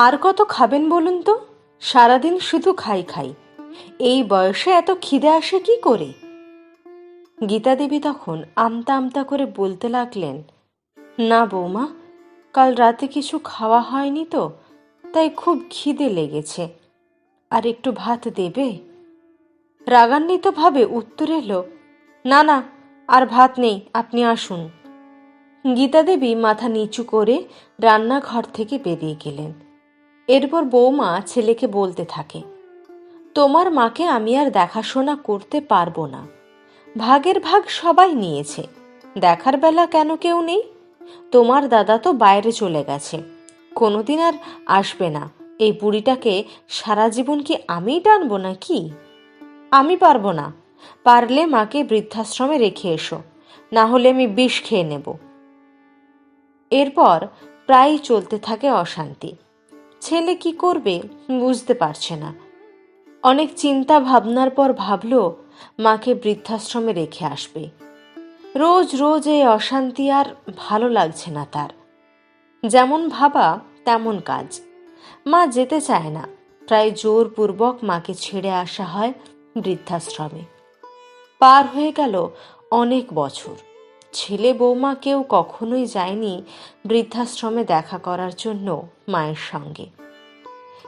আর কত খাবেন বলুন তো? সারাদিন শুধু খাই খাই। এই বয়সে এত খিদে আসে কি করে? গীতা দেবী তখন আমতা আমতা করে বলতে লাগলেন, না বৌমা, কাল রাতে কিছু খাওয়া হয়নি তো, তাই খুব খিদে লেগেছে। আর একটু ভাত দেবে? রাগান্বিতভাবে উত্তর এলো, না না, আর ভাত নেই, আপনি আসুন। গীতা দেবী মাথা নিচু করে রান্নাঘর থেকে বেরিয়ে গেলেন। এরপর বৌমা ছেলেকে বলতে থাকে, তোমার মাকে আমি আর দেখাশোনা করতে পারব না। ভাগের ভাগ সবাই নিয়েছে। দেখার বেলা কেন কেউ নেই? তোমার দাদা তো বাইরে চলে গেছে। কোনোদিন আর আসবে না। এই বুড়িটাকে সারা জীবন কি আমিই টানবো না কি আমি পারব না। পারলে মাকে বৃদ্ধাশ্রমে রেখে এসো। না হলে আমি বিষ খেয়ে নেব। এরপর প্রায়ই চলতে থাকে অশান্তি। ছেলে কি করবে বুঝতে পারছে না। অনেক চিন্তা ভাবনার পর ভাবল, মাকে বৃদ্ধাশ্রমে রেখে আসবে। রোজ রোজ এই অশান্তি আর ভালো লাগছে না তার। যেমন ভাবা, তেমন কাজ। মা যেতে চায় না। প্রায় জোরপূর্বক মাকে ছেড়ে আসা হয় বৃদ্ধাশ্রমে। পার হয়ে গেল অনেক বছর। ছেলে বৌমা কেউ কখনোই যায়নি বৃদ্ধাশ্রমে দেখা করার জন্য মায়ের সঙ্গে।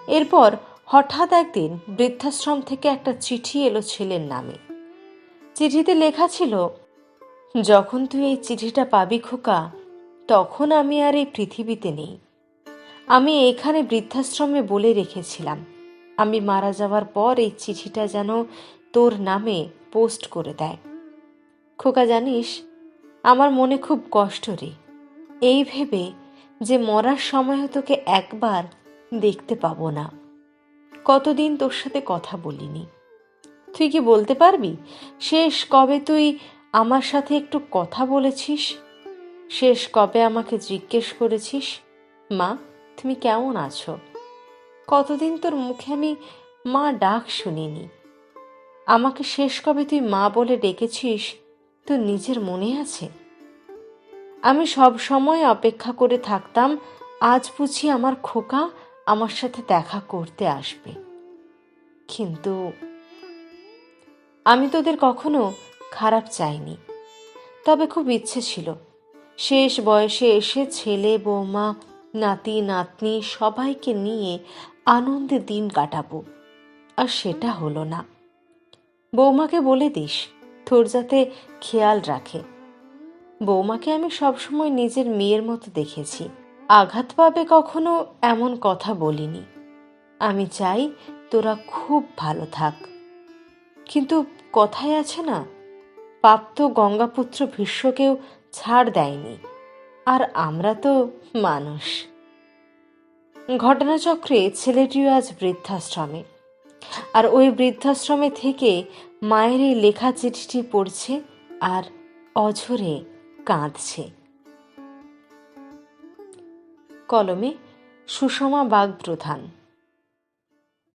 এরপর হঠাৎ একদিন বৃদ্ধাশ্রম থেকে একটা চিঠি এলো ছেলের নামে। চিঠিতে লেখা ছিল, যখন তুই এই চিঠিটা পাবি খোকা, তখন আমি আর এই পৃথিবীতে নেই। আমি এখানে বৃদ্ধাশ্রমে বলে রেখেছিলাম। আমি মারা যাওয়ার পর এই চিঠিটা যেন তোর নামে পোস্ট করে দেয়। খোকা জানিস আমার মনে খুব কষ্ট রে। এই ভেবে যে মরার সময় তোকে একবার দেখতে পাবো না। কতদিন তোর সাথে কথা বলিনি। তুই কি বলতে পারবি? শেষ কবে তুই আমার সাথে একটু কথা বলেছিস? শেষ কবে আমাকে জিজ্ঞেস করেছিস? মা, তুমি কেমন আছো? কতদিন তোর মুখে আমি মা ডাক শুনিনি। আমাকে শেষ কবে তুই মা বলে ডেকেছিস তোর নিজের মনে আছে? আমি সব সময় অপেক্ষা করে থাকতাম, আজ বুঝি আমার খোকা আমার সাথে দেখা করতে আসবে। কিন্তু আমি তোদের কখনো খারাপ চাইনি। তবে খুব ইচ্ছে ছিল। শেষ বয়সে এসে ছেলে, বৌমা, নাতি, নাতনি সবাইকে নিয়ে আনন্দে দিন কাটাবো। আর সেটা হলো না। বৌমাকে বলে দিস তোর যাতে খেয়াল রাখে। বৌমাকে আমি সবসময় নিজের মেয়ের মতো দেখেছি। আঘাত পাবে কখনো এমন কথা বলিনি। আমি চাই তোরা খুব ভালো থাক। কিন্তু কথায় আছে না পাপ তো গঙ্গাপুত্র ভীষ্মকেও ছাড় দেয়নি। আর আমরা তো মানুষ। ঘটনাচক্রে ছেলেটিও আজ বৃদ্ধাশ্রমে। আর ওই বৃদ্ধাশ্রমে থেকে মায়ের এই লেখা চিঠিটি পড়ছে আর অঝরে কাঁদছে। কলমে সুষমা বাগ প্রধান